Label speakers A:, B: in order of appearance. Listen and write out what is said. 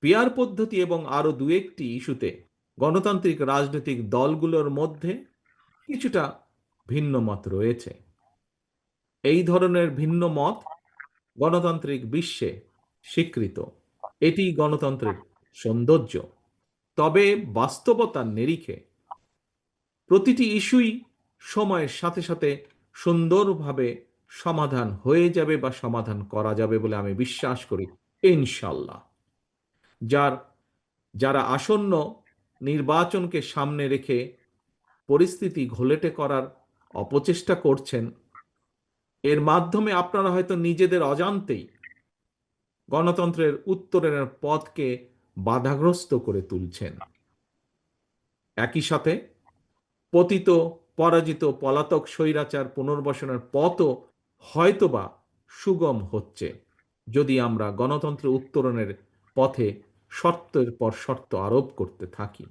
A: Peer পদ্ধতি এবং আরও দু একটি ইস্যুতে গণতান্ত্রিক রাজনৈতিক দলগুলোর মধ্যে কিছুটা ভিন্ন মত রয়েছে। এই ধরনের ভিন্ন মত গণতান্ত্রিক বিশ্বে স্বীকৃত। এটি গণতন্ত্রের সৌন্দর্য। তবে বাস্তবতার নিরিখে প্রতিটি ইস্যুই সময়ের সাথে সাথে সুন্দরভাবে সমাধান হয়ে যাবে বা সমাধান করা যাবে বলে আমি বিশ্বাস করি, ইনশাল্লাহ। যার, যারা আসন্ন নির্বাচনকে সামনে রেখে পরিস্থিতি ঘোলেটে করার অপচেষ্টা করছেন, এর মাধ্যমে আপনারা হয়তো নিজেদের অজান্তেই গণতন্ত্রের উত্তরণের পথকে বাধাগ্রস্ত করে তুলছেন। একই সাথে পতিত, পরাজিত পলাতক স্বৈরাচার পুনর্বাসনের পথও হয়তোবা সুগম হচ্ছে, যদি আমরা গণতন্ত্র উত্তরণের পথে শর্তের পর শর্ত আরোপ করতে থাকি।